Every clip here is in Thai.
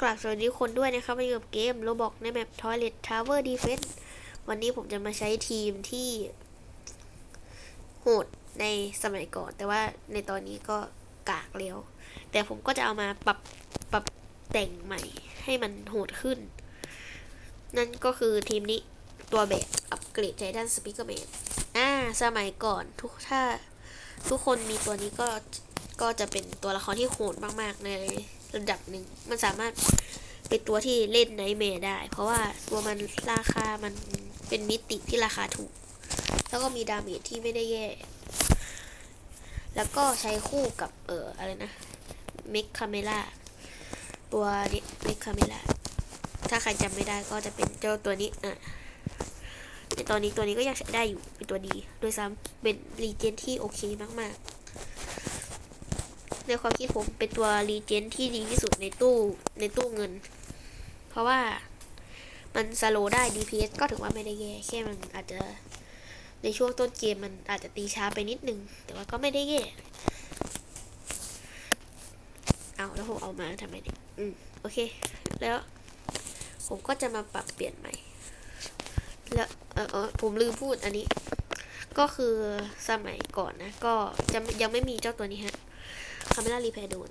กราบสวัสดีคนด้วยนะครับมาอยู่กับเกมโรบอกในแมป Toilet Tower Defense วันนี้ผมจะมาใช้ทีมที่โหดในสมัยก่อน แต่ว่าในตอนนี้ก็กากแล้ว แต่ผมก็จะเอามาปรับปรับแต่งใหม่ให้มันโหดขึ้น นั่นก็คือทีมนี้ตัวแบบอัปเกรดใจด้านสปีกเกอร์แมนอ่าสมัยก่อนทุกถ้าทุกคนมีตัวนี้ก็ก็จะเป็นตัวละครที่โหดมาก ๆ ใน ระดับหนึ่งมันสามารถเป็นตัวที่เล่นไนท์แมร์ได้ เพราะว่าตัวมันราคามันเป็นมิติที่ราคาถูก แล้วก็มีดาเมจที่ไม่ได้แย่ แล้วก็ใช้คู่กับเอออะไรนะเมคคาเมล่าตัวนี้เมคคาเมล่าถ้าใครจำไม่ได้ก็จะเป็นเจ้าตัวนี้อะในตอนนี้ตัวนี้ก็ยังใช้ได้อยู่เป็นตัวดี โดยซ้ำเป็นรีเจนที่โอเคมากๆ ในความคิดผมเป็นตัวรีเจนที่ดีที่สุดในตู้ในตู้เงิน เพราะว่ามันสโลได้ DPS ก็ถือว่าไม่ได้แย่แค่มันอาจจะในช่วงต้นเกมมันอาจจะตีช้าไปนิดนึง แต่ว่าก็ไม่ได้แย่ เอาแล้วผมเอามาทำไมเนี่ย อืม โอเค แล้ว ผมก็จะมาปรับเปลี่ยนใหม่ แล้วเออเออผมลืมพูดอันนี้ ก็คือสมัยก่อนนะ ก็จะยังไม่มีเจ้าตัวนี้ฮะ คาเมล่ารีเพย์โดน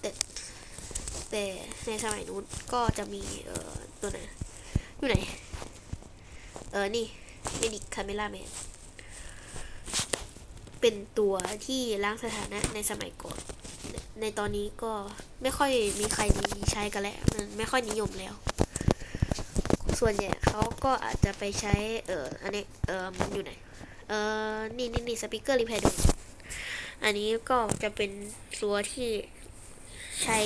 แต่แต่ในสมัยนู้นก็จะมีเอ่อตัวไหนอยู่ไหน เออ นี่เมดิกคาเมล่าแมนเป็นตัวที่ล้างสถานะในสมัยก่อน ในตอนนี้ก็ไม่ค่อยมีใครใช้กันแล้วมันไม่ค่อยนิยมแล้ว ส่วนใหญ่เขาก็อาจจะไปใช้ เอออันนี้ เออมันอยู่ไหน เออนี่นี่นี่สปีกเกอร์รีเพย์ดนอันนี้ก็จะเป็น ตัวที่ใช้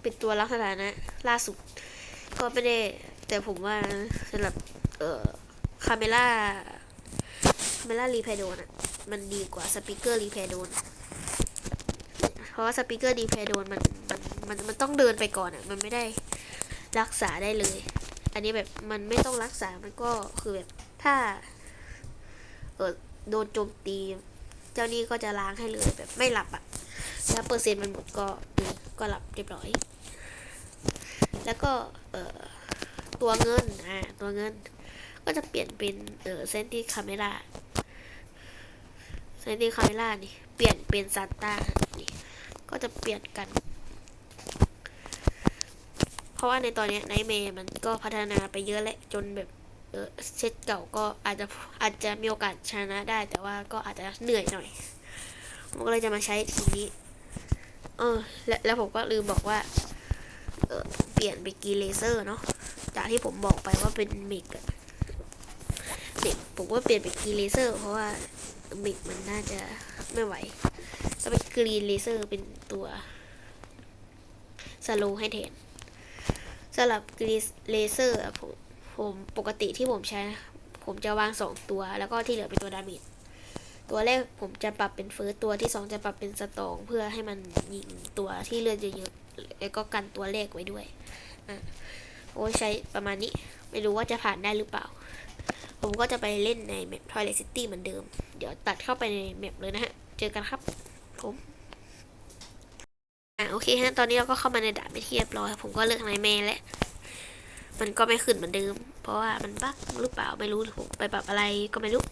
เป็นตัวลักษณะนะ ล่าสุด ก็ไม่ได้ แต่ผมว่าสำหรับ เอ่อคาเมล่าคาเมล่ารีเพย์โดนอะ มันดีกว่าสปีกเกอร์รีเพย์โดนเพราะว่าสปีกเกอร์รีเพย์โดนมันมันมันมันต้องเดินไปก่อนอะ มันไม่ได้รักษาได้เลย อันนี้แบบมันไม่ต้องรักษา มันก็คือแบบถ้า เออโดนโจมตี เจ้านี่ก็จะล้างให้เลยแบบไม่หลับอะ่ะแล้วเปอร์เซ็นต์มันหมดก็ก็หลับเรียบร้อย แล้วก็เอ่อตัวเงินอ่าตัวเงิน ก็จะเปลี่ยนเป็นเอ่อเซนติคาเมล่าเซนติคาเมล่านี่เปลี่ยนเป็นซานต้านี่ก็จะเปลี่ยนกัน เพราะว่าในตอนเนี้ไนเมย์มันก็พัฒนาไปเยอะแหละจนแบบเออเซตเก่าก็อาจจะอาจจะมีโอกาสชนะได้ แต่ว่าก็อาจจะเหนื่อยหน่อยผมก็เลยจะมาใช้ทีนี้ เออและแล้วผมก็ลืมบอกว่า เออเปลี่ยนไปกีเลเซอร์เนาะจากที่ผมบอกไปว่าเป็นมิกอะเด็กผมก็เปลี่ยนไปกีเลเซอร์ เพราะว่ามิกมันน่าจะไม่ไหวก็เป็นกรีนเลเซอร์เป็นตัวสโลให้แทนสำหรับกรีนเลเซอร์ผมผมปกติที่ผมใช้นะผมจะวางสองตัว แล้วก็ที่เหลือเป็นตัวดาเมจ ตัวแรกผมจะปรับเป็นเฟิร์สตัวที่สองจะปรับเป็นสตอง เพื่อให้มันยิงตัวที่เลือดเยอะๆแล้วก็กันตัวแรกไว้ด้วยอะโอ้ใช้ประมาณนี้ไม่รู้ว่าจะผ่านได้หรือเปล่า ผมก็จะไปเล่นในแมป Toilet City เหมือนเดิม เดี๋ยวตัดเข้าไปในแมปเลยนะฮะ เจอกันครับผมอะโอเคฮะตอนนี้เราก็เข้ามาในด่านไปนที่เรียบร้อยผมก็เลือกไนแม่แล้วมันก็ไม่ขึ้นเหมือนเดิม เพราะว่ามันบั๊กหรือเปล่าไม่รู้ผมไปปรับอะไรก็ไม่รู้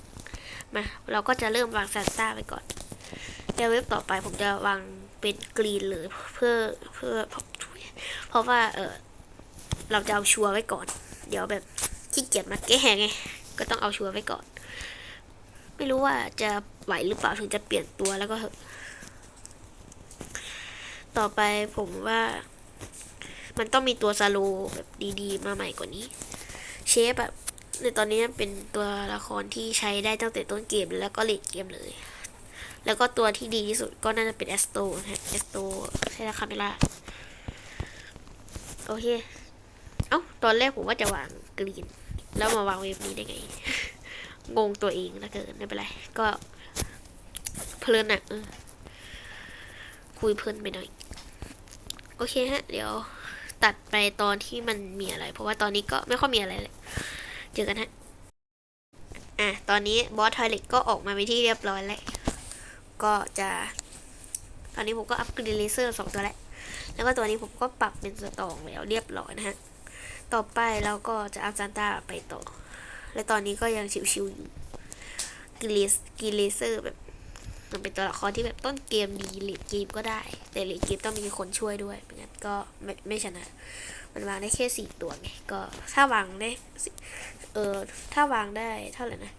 มาเราก็จะเริ่มวางซานต้าไปก่อนแล้วเว็บต่อไปผมจะวางเป็นกรีนเลยเพื่อเพื่อเพราะว่าเออเราจะเอาชัวร์ไว้ก่อน เดี๋ยวแบบขี้เกียจมาแก้ไงก็ต้องเอาชัวร์ไว้ก่อน ไม่รู้ว่าจะไหวหรือเปล่าถึงจะเปลี่ยนตัวแล้วก็เถอะต่อไปผมว่ามันต้องมีตัวซาโลแบบดีๆ มาใหม่กว่านี้ เชฟแบบ ในตอนนี้เป็นตัวละครที่ใช้ได้ตั้งแต่ต้นเกมแล้วก็เลดเกมเลย แล้วก็ตัวที่ดีที่สุดก็น่าจะเป็นแอสโตนะฮะแอสโตใช่แล้วคาเมล่าโอเค เอ้า ตอนแรกผมว่าจะวางกรีน แล้วมาวางเวฟนี้ได้ไง งงตัวเองนะเกินไม่เป็นไร ก็เพลินอะเออคุยเพลินไปหน่อย โอเคฮะ เดี๋ยวตัดไปตอนที่มันมีอะไร เพราะว่าตอนนี้ก็ไม่ค่อยมีอะไรเลย จอกันฮะ อะ ตอนนี้บอสทอยเล็ตก็ออกมาไปที่เรียบร้อยแล้ว ก็จะ ตอนนี้ผมก็อัพกรีนเลเซอร์สองตัวแล้ว แล้วก็ตัวนี้ผมก็ปรับเป็นสตองแล้วเรียบร้อยนะฮะ ต่อไปเราก็จะเอาซานต้าไปต่อ และตอนนี้ก็ยังชิวๆอยู่กิเลสกิเลเซอร์แบบมันเป็นตัวละครที่แบบต้นเกมดีเลดเกมก็ได้ แต่เลดเกมต้องมีคนช่วยด้วยไม่งั้นก็ไม่ไม่ชนะ มันวางได้แค่สี่ตัวไงก็ถ้าวางได้เออถ้าวางได้เท่าไหร่นะ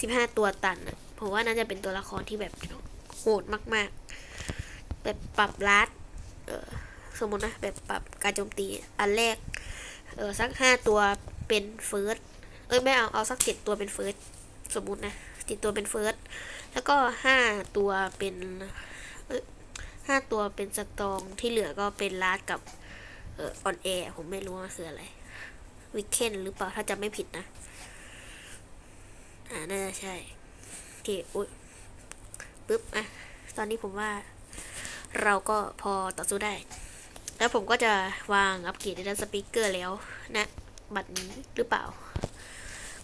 สิบห้าตัวตันอะผมว่าน่าจะเป็นตัวละครที่แบบโหดมากๆ แบบปรับลัดเออสมมตินะแบบปรับการโจมตีอันแรกเออสักห้าตัวเป็นเฟิร์สเอ้ยไม่เอาเอาสักเจ็ดตัวเป็นเฟิร์สสมมตินะเจ็ดตัวเป็นเฟิร์สแล้วก็ห้าตัวเป็นเอ้ย ห้าตัวเป็นสตองที่เหลือก็เป็นลาดกับเออออนแอร์ผมไม่รู้ว่าคืออะไร วิกเคนหรือเปล่าถ้าจำไม่ผิดนะ อ่า น่าจะใช่โอเคอุ้ยปึ๊บ อะ ตอนนี้ผมว่าเราก็พอต่อสู้ได้ แล้วผมก็จะวางอัปเกรดในด้านสปีกเกอร์แล้วนะ บัตรนี้หรือเปล่า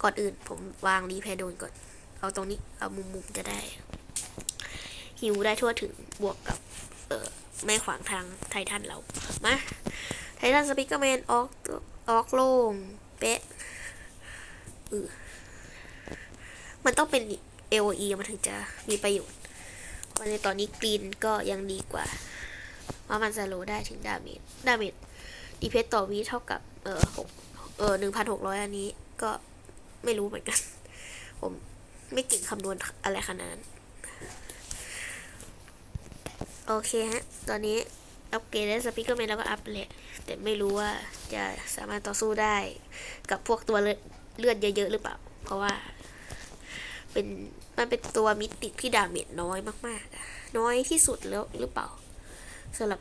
ก่อนอื่นผมวางรีแพร์โดนก่อน เอาตรงนี้ เอามุมๆจะได้ฮิวได้ทั่วถึงบวกกับ ออไม่ขวางทางไททันเรา มา ไททันสปิกเกอร์แมนออกออกโล่งเป๊ะออมันต้องเป็น AOE มันถึงจะมีประโยชน์เพราะในตอนนี้กรีนก็ยังดีกว่าเพราะมันสโลได้ถึงดาเมจ ดาเมจดีเพสต่อวีเท่ากับ เออหกเออหนึ่งพันหกร้อยอันนี้ก็ไม่รู้เหมือนกัน ผมไม่เก่งคำนวณอะไรขนาดนั้น โอเคฮะ ตอนนี้อัปเกรดได้สปีกเกอร์แมนแล้วก็อัพเลยแต่ไม่รู้ว่าจะสามารถต่อสู้ได้กับพวกตัวเลือดเยอะ ๆ หรือเปล่า เพราะว่า เป็นมันเป็นตัวมิติที่ดาเมจน้อยมากๆ น้อยที่สุดแล้วหรือเปล่าสำหรับ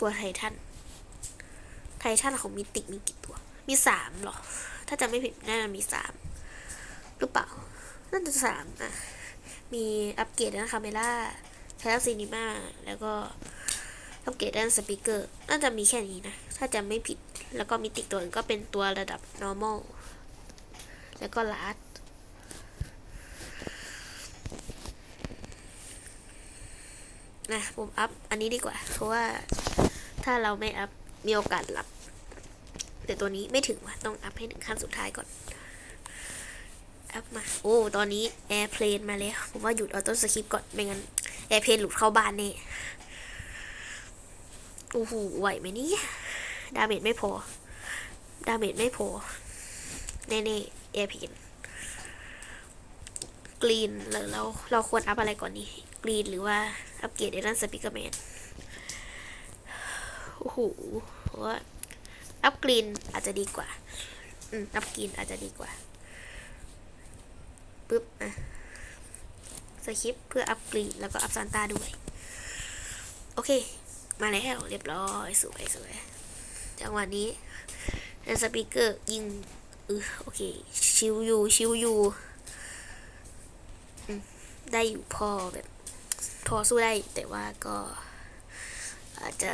ตัวไททัน ไททันของมิติมีกี่ตัว มีสามหรอ ถ้าจำไม่ผิดน่าจะมีสามหรือเปล่าน่าจะสามอะ มีอัปเกรดด้านคาเมล่า ไททันซีนิมาแล้วก็อัปเกรดด้านสปีกเกอร์น่าจะมีแค่นี้นะ ถ้าจำไม่ผิดแล้วก็มิติตัวอื่นก็เป็นตัวระดับ normal แล้วก็ large นะผมอัพอันนี้ดีกว่า เพราะว่าถ้าเราไม่อัพมีโอกาสหลับ แต่ตัวนี้ไม่ถึงว่ะ ต้องอัพให้ถึงขั้นสุดท้ายก่อน อัพมา โอ้ ตอนนี้แอร์เพลนมาแล้ว ผมว่าหยุดออโต้สคริปก่อน ไม่งั้น แอร์เพนหลุดเข้าบ้านแน่โอ้โหไหวไหมนี่ดาเมจไม่พอ ดาเมจไม่พอ แน่ๆแอร์เพนกรีนเราเราเราควรอัพอะไรก่อนนี้กรีนหรือว่าอัปเกรดในด้านสปีกเกอร์แมนโอ้โหเพราะว่าอัพกรีนอาจจะดีกว่า อืม อัพกรีนอาจจะดีกว่าปึ๊บอะ สคริปเพื่ออัพกรีแล้วก็อัพซานตาด้วย โอเค มาแล้วเรียบร้อยสวยสวยจังหวะนี้ในสปีกเกอร์ยิงเออโอเค ชิวอยู่ชิวอยู่ได้อยู่พอแบบพอสู้ได้แต่ว่าก็อาจจะ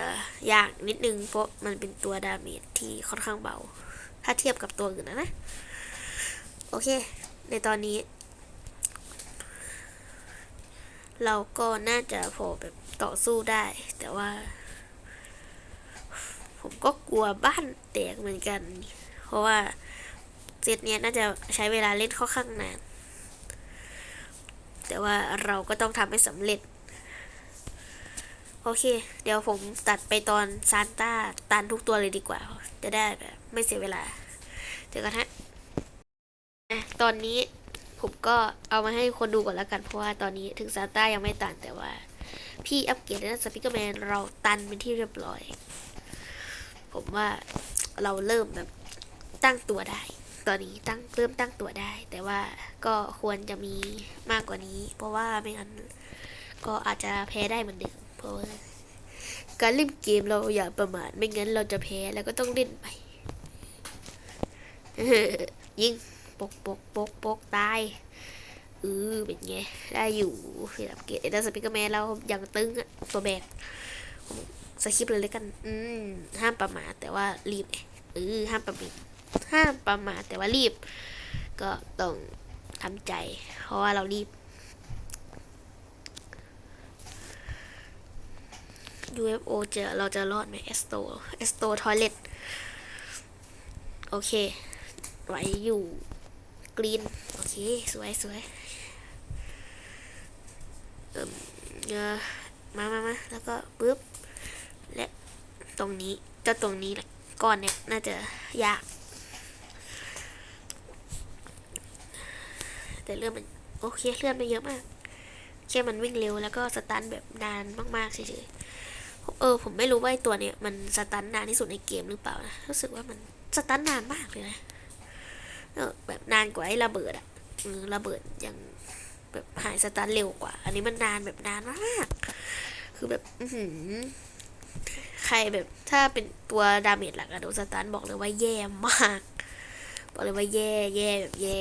ยากนิดนึงเพราะมันเป็นตัวดาเมจที่ค่อนข้างเบา ถ้าเทียบกับตัวอื่นนะนะ โอเค ในตอนนี้ เราก็น่าจะพอแบบต่อสู้ได้ แต่ว่า ผมก็กลัวบ้านแตกเหมือนกัน เพราะว่าเซตเนี้ยน่าจะใช้เวลาเล่นค่อนข้างนาน แต่ว่าเราก็ต้องทำให้สำเร็จ โอเค เดี๋ยวผมตัดไปตอนซานต้าตันทุกตัวเลยดีกว่า จะได้แบบไม่เสียเวลาเจอกันฮะอะตอนนี้ ผมก็เอามาให้คนดูก่อนแล้วกัน เพราะว่าตอนนี้ถึงซานต้ายังไม่ตันแต่ว่า พี่อัปเกรดด้านสปิเกอร์แมนเราตันเป็นที่เรียบร้อย ผมว่าเราเริ่มแบบตั้งตัวได้ ตอนนี้ตั้งเริ่มตั้งตัวได้ แต่ว่าก็ควรจะมีมากกว่านี้ เพราะว่าไม่งั้นก็อาจจะแพ้ได้เหมือนเดิมเพราะว่าการเล่นเกมเราอย่าประมาทไม่งั้นเราจะแพ้แล้วก็ต้องเล่นไปยิง ปกปกปกปกตายเออเป็นไง ได้อยู่เสียบเกตเอเดอร์สปิเกอร์แมนเราอย่างตึงอะตัวแบกสคริปต์เลยแล้วกัน อืม ห้ามประมาทแต่ว่ารีบเออห้ามประมาทห้ามประมาทแต่ว่ารีบ ก็ต้องทำใจ เพราะว่าเรารีบ UFO จะเราจะรอดไหม Esto Esto Toilet โอเคไหวอยู่ กรีน โอเค สวยสวยเอิ่มเอมามามาแล้วก็ปึ๊บ และตรงนี้เจ้าตรงนี้แหละก้อนเนี่ยน่าจะยาก แต่เลื่อนมันโอเคเลื่อนไปเยอะมากแค่มันวิ่งเร็วแล้วก็สตันแบบนานมากๆเฉยๆเออ ผมไม่รู้ว่าไอตัวเนี้ยมันสตันนานที่สุดในเกมหรือเปล่านะรู้สึกว่ามันสตันนานมากเลยนะ เออแบบนานกว่าไอ้ระเบิดอะอระเบิดยังแบบหายสตันเร็วกว่า อันนี้มันนานแบบนานมาก คือแบบอืใครแบบถ้าเป็นตัวดาเมจหลักอะโดนสตันบอกเลยว่าแย่มาก บอกเลยว่าแย่แย่แบบแย่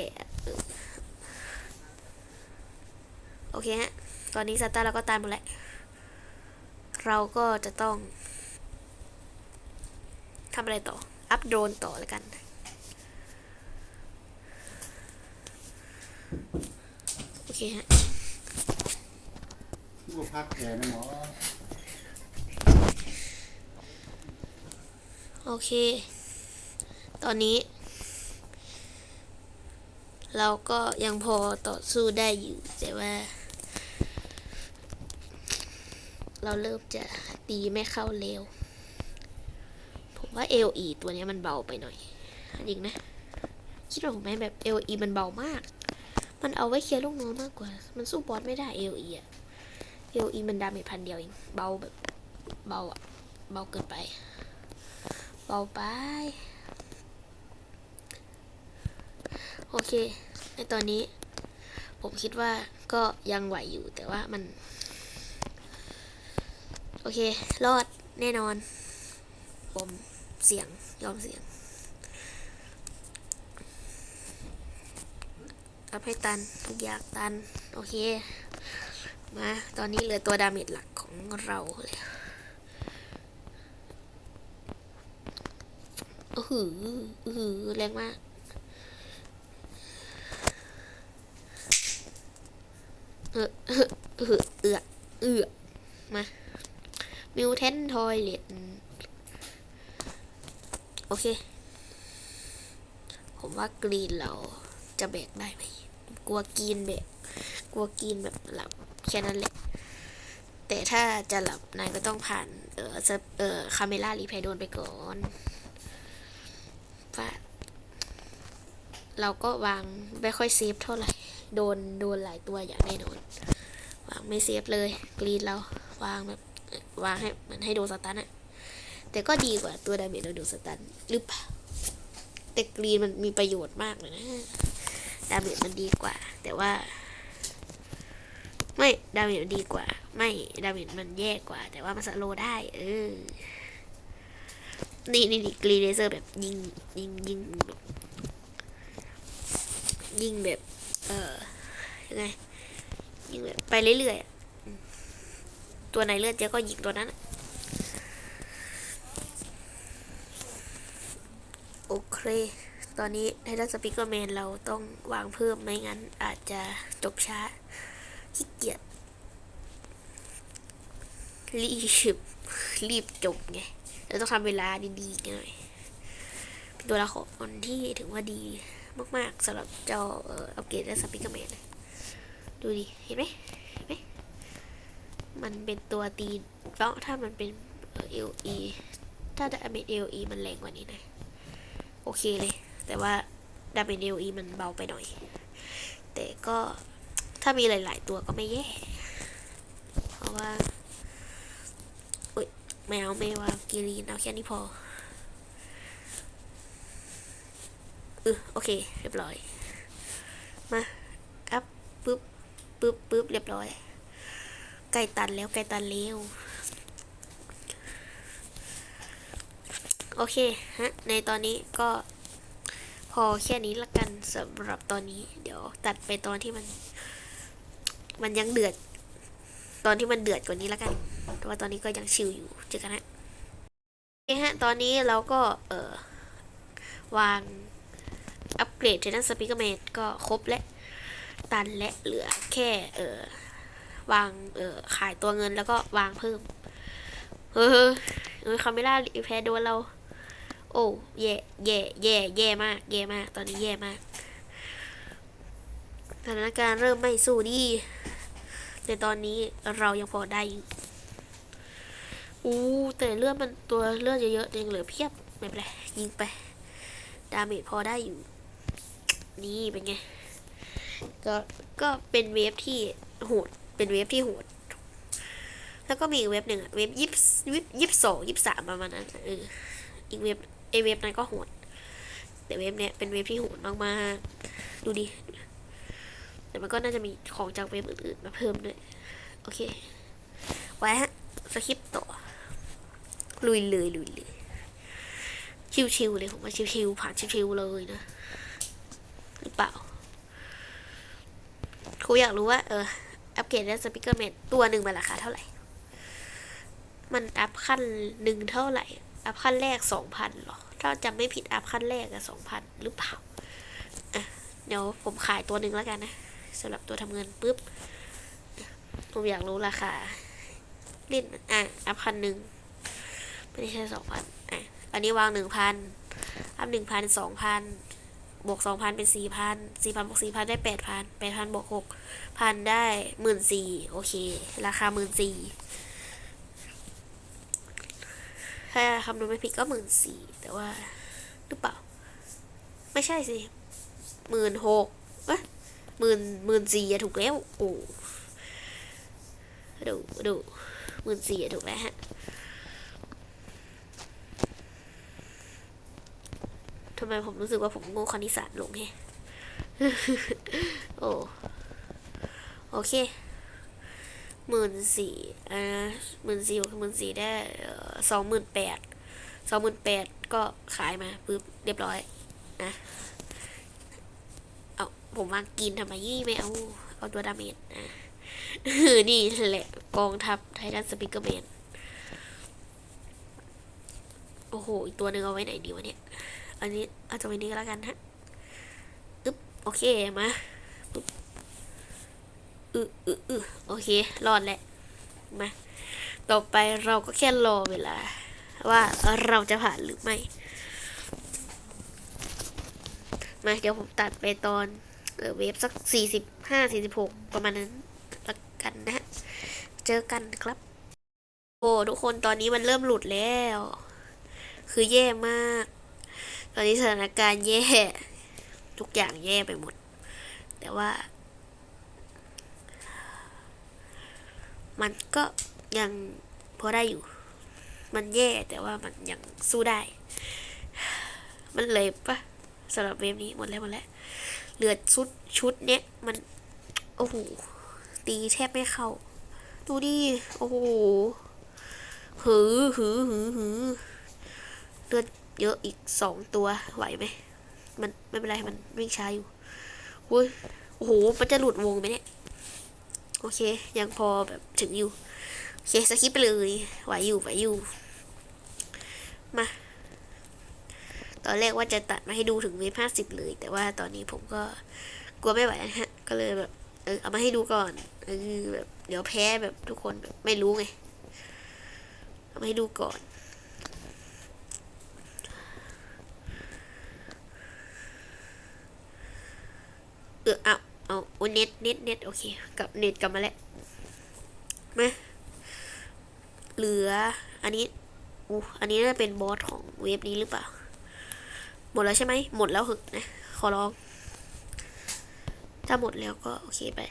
โอเคฮะ ตอนนี้สตันเราก็ตายหมดแล้ว เราก็จะต้องทำอะไรต่อ อัพโดรนต่อแล้วกัน โอเคฮะที่ว่าพักแก่นะหมอโอเค ตอนนี้ เราก็ยังพอต่อสู้ได้อยู่ แต่ว่า เราเริ่มจะตีไม่เข้าเร็ว ผมว่า LE ตัวเนี้ยมันเบาไปหน่อยจริงนะ คิดว่าผมไหมแบบ LE มันเบามาก มันเอาไว้เคลียร์ลูกน้องมากกว่า มันสู้บอสไม่ได้ LE อะ LE มันดาเมจพันเดียวเอง เบาแบบ เบาอะเบาเกินไป เบาไป โอเค ในตอนนี้ ผมคิดว่าก็ยังไหวอยู่แต่ว่ามัน โอเค รอดแน่นอน ผมเสียงยอมเสียง อัพให้ตันทุกอย่างตัน โอเค มา ตอนนี้เหลือตัวดาเมจหลักของเราเลยโอ้โหโอ้โหแรงมากเออเออเออเออเออมามิวเทนทอยเลตโอเค ผมว่ากรีนเรา จะแบกได้ไหมกลัวกรีนแบกกลัวกรีนแบบหลับแค่นั้นแหละแต่ถ้าจะหลับนายก็ต้องผ่าน เออเซเออคาเมล่ารีเพย์โดนไปก่อนว่าเราก็วางไม่ค่อยเซฟเท่าไหร่ โดนโดนหลายตัวอย่างแน่นอน วางไม่เซฟเลย กรีนเรา วางแบบวางให้เหมือนให้โดนสตันอะแต่ก็ดีกว่าตัวดาเมจเราโดนสตันหรือเปล่าแต่กรีนมันมีประโยชน์มากเลยนะ ดาเมจมันดีกว่า แต่ว่า ไม่ดาเมจมันดีกว่า ไม่ดาเมจมันแย่กว่า แต่ว่ามันสโลได้ เออนี่นี่นี่กรีเลเซอร์แบบยิงยิงยิงแบบยิงแบบ เออยังไงยิงแบบไปเรื่อยๆตัวไหนเลือดเยอะก็ยิงตัวนั้นโอเค ตอนนี้ในด้านสปิเกอร์แมนเราต้องวางเพิ่มไม่งั้นอาจจะจบช้าขี้เกียจรีบรีบจบไงเราต้องทำเวลาดีๆหน่อยเป็นตัวละครที่ถือว่าดีมากๆสำหรับเจ้าเอ่ออัปเกรดและสปิเกอร์แมนดูดิ เห็นไหมเห็นไหมมันเป็นตัวตีเพราะถ้ามันเป็นเอ่อ LE ถ้าดาเมจ LE มันแรงกว่านี้นะ โอเคเลย แต่ว่าดาเมจ LE มันเบาไปหน่อย แต่ก็ถ้ามีหลาย ๆ ตัวก็ไม่แย่ เพราะว่าอุ้ยไม่เอาไม่ว่ากีรีนเอาแค่นี้พอเออโอเค เรียบร้อย มาอัพปึ๊บปึ๊บปึ๊บเรียบร้อยใกล้ตันแล้วใกล้ตันแล้วโอเคฮะในตอนนี้ก็ พอแค่นี้ละกันสำหรับตอนนี้ เดี๋ยวตัดไปตอนที่มัน มันยังเดือด ตอนที่มันเดือดกว่านี้ละกันแต่ว่าตอนนี้ก็ยังชิลอยู่เจอกันฮะโอเคฮะ ตอนนี้เราก็เออวางอัปเกรดเทนันสปีกเมนก็ครบและ ตันและเหลือแค่เออวางเออขายตัวเงินแล้วก็วางเพิ่มเฮ้ยเฮ้ยคาเมล่าแพ้โดนเรา โอ้แย่แย่แย่แย่มากแย่มาก ตอนนี้แย่มากสถานการณ์เริ่มไม่สู้ดีแต่ตอนนี้เรายังพอได้อยู่อู้แต่เลือดมันตัวเลือดเยอะๆยังเหลือเพียบไม่เป็นไรยิงไป ดาเมจพอได้อยู่ นี่เป็นไง ก็ก็เป็นเวฟที่โหดเป็นเวฟที่โหด แล้วก็มีอีกเว็บหนึ่งอะเว็บยี่สิบยิบสองยี่สิบสามประมาณนั้นอะเอออีกเว็บ ไอเว็บนั้นก็โหด แต่เว็บเนี้ยเป็นเว็บที่โหดมากๆ ดูดิ แต่มันก็น่าจะมีของจากเว็บอื่นๆมาเพิ่มด้วย โอเค ไว้ฮะ สคริปต์ต่อ ลุยเลยลุยเลย ชิวๆเลยผมว่าชิวๆผ่านชิวๆเลยนะ หรือเปล่าครูอยากรู้ว่า เออ อัปเกรดได้สปิเกอร์เมดตัวหนึ่งมันราคาเท่าไหร่ มันอัพขั้นหนึ่งเท่าไหร่ อัพขั้นแรกสองพันหรอ ถ้าจำไม่ผิดอัพขั้นแรกอะสองพันหรือเปล่าอะเดี๋ยวผมขายตัวหนึ่งแล้วกันนะสำหรับตัวทำเงินปุ๊บ ผมอยากรู้ราคาเล่นอะ อัพพันหนึ่งไม่ใช่สองพันอะ อันนี้วางหนึ่งพันอัพหนึ่งพันสองพันบวกสองพันเป็นสี่พันสี่พันบวกสี่พันได้แปดพันแปดพันบวกหกพันได้หมื่นสี่โอเค ราคาหมื่นสี่ ถ้าคำนวณไม่ผิดก็หมื่นสี่แต่ว่าหรือเปล่า ไม่ใช่สิหมื่นหกเอ้ยหมื่นหมื่นสี่ถูกแล้วโอ้ดูดูหมื่นสี่ถูกแล้วฮะทำไมผมรู้สึกว่าผมโง่คณิตศาสตร์ลงแฮะโอ้โอเค หมื่นสี่อ่าหมื่นสี่หมื่นสี่ได้สองหมื่นแปดสองหมื่นแปดก็ขายมาปุ๊บเรียบร้อยนะเอาผมวางกินทำไมยี่ไม่เอา เอาตัวดาเมจอะนี่แหละกองทัพไททันสปิเกอร์แมนโอ้โห อีกตัวหนึ่งเอาไว้ไหนดีวะเนี่ย อันนี้เอาตัวนี้ก็แล้วกันฮะ อึ๊บ โอเค มา อึอึอึโอเค รอดแหละมา ต่อไปเราก็แค่รอเวลา ว่าเราจะผ่านหรือไม่ มาเดี๋ยวผมตัดไปตอนเออเวฟสักสี่สิบห้าสี่สิบหกประมาณนั้นละกันนะฮะเจอกันครับ โอ้ทุกคนตอนนี้มันเริ่มหลุดแล้ว คือแย่มาก ตอนนี้สถานการณ์แย่ ทุกอย่างแย่ไปหมด แต่ว่า มันก็ยังพอได้อยู่ มันแย่แต่ว่ามันยังสู้ได้ มันเลยปะสำหรับเวฟนี้หมดแล้วหมดแล้ว เหลือชุดชุดเนี้ยมัน โอ้โห ตีแทบไม่เข้า ดูดิ โอ้โห หือหือหือหือเลือดเยอะอีกสองตัว ไหวไหม มันไม่เป็นไร มันวิ่งช้าอยู่อุ้ยโอ้โห มันจะหลุดวงไหมเนี่ย โอเค ยังพอแบบถึงอยู่ โอเคสคิปไปเลยไหวอยู่ไหวอยู่ มา ตอนแรกว่าจะตัดมาให้ดูถึงเวฟห้าสิบเลย แต่ว่าตอนนี้ผมก็กลัวไม่ไหวนะฮะ ก็เลยแบบ เออเอามาให้ดูก่อนเออแบบเดี๋ยวแพ้แบบทุกคนแบบไม่รู้ไงเอามาให้ดูก่อนเออเอา เอาโอ้เน็ตเน็ตเน็ตโอเคกับเน็ตกลับมาแล้วมาเหลือ อันนี้อู้อันนี้น่าจะเป็นบอสของเว็บนี้หรือเปล่า หมดแล้วใช่ไหมหมดแล้วหึกนะ ขอร้อง ถ้าหมดแล้วก็โอเคไป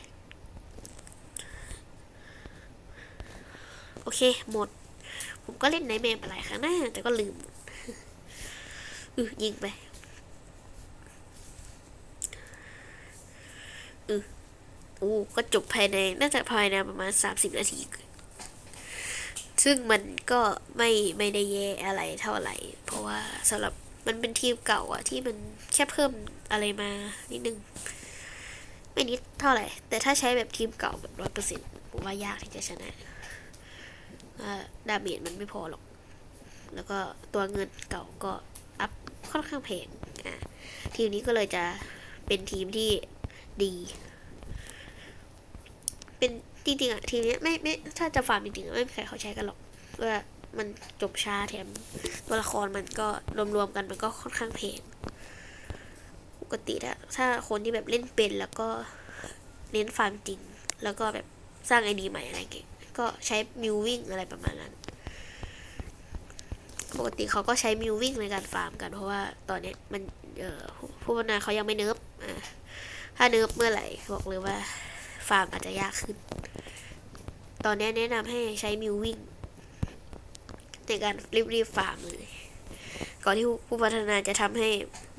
โอเค หมด ผมก็เล่นในเมมอะไรครั้งน้าแต่ก็ลืม อือยิงไป อู้ก็จบภายในน่าจะภายในประมาณสามสิบนาที ซึ่งมันก็ไม่ไม่ได้แย่อะไรเท่าไหร่ เพราะว่าสำหรับมันเป็นทีมเก่าอะที่มันแค่เพิ่มอะไรมานิดนึง ไม่นิดเท่าไหร่ แต่ถ้าใช้แบบทีมเก่าแบบร้อยเปอร์เซ็นต์ผมว่ายากที่จะชนะอ่าดาเมจมันไม่พอหรอก แล้วก็ตัวเงินเก่าก็อัพค่อนข้างแพงอะทีมนี้ก็เลยจะเป็นทีมที่ ดี เป็นจริงๆอะทีมนี้ไม่ไม่ถ้าจะฟาร์มจริงๆไม่มีใครเขาใช้กันหรอกว่ามันจบช้าแถมตัวละครมันก็รวมๆกันมันก็ค่อนข้างแพงปกติถ้าถ้าคนที่แบบเล่นเป็นแล้วก็เน้นฟาร์มจริง แล้วก็แบบสร้างไอดีใหม่อะไรเงี้ยก็ใช้มิววิ่งอะไรประมาณนั้น ปกติเขาก็ใช้มิววิ่งในการฟาร์มกันเพราะว่าตอนเนี้ยมันเออผู้พัฒนาเขายังไม่เนิร์ฟ ถ้าเนิร์ฟเมื่อไหร่บอกเลยว่าฟาร์มอาจจะยากขึ้น ตอนนี้แนะนำให้ใช้มิววิ่งในการรีบรีบฟาร์มเลย ก่อนที่ผู้พัฒนาจะทำให้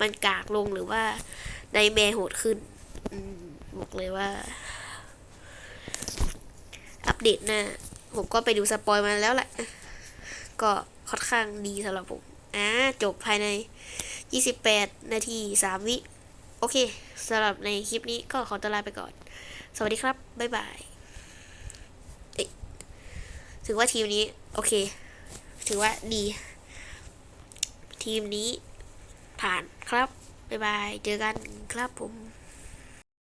มันกากลงหรือว่าในแมโหดขึ้นอบอกเลยว่า อัปเดตหน้า ผมก็ไปดูสปอยมาแล้วแหละ ก็ค่อนข้างดีสำหรับผม อ่าจบภายใน 28 นาที 3 วิ โอเค สำหรับในคลิปนี้ก็ขอตัวลาไปก่อน สวัสดีครับ บ๊ายบายเอ้ยถือว่าทีมนี้ โอเค ถือว่าดี ทีมนี้ผ่านครับ บ๊ายบาย เจอกันครับผม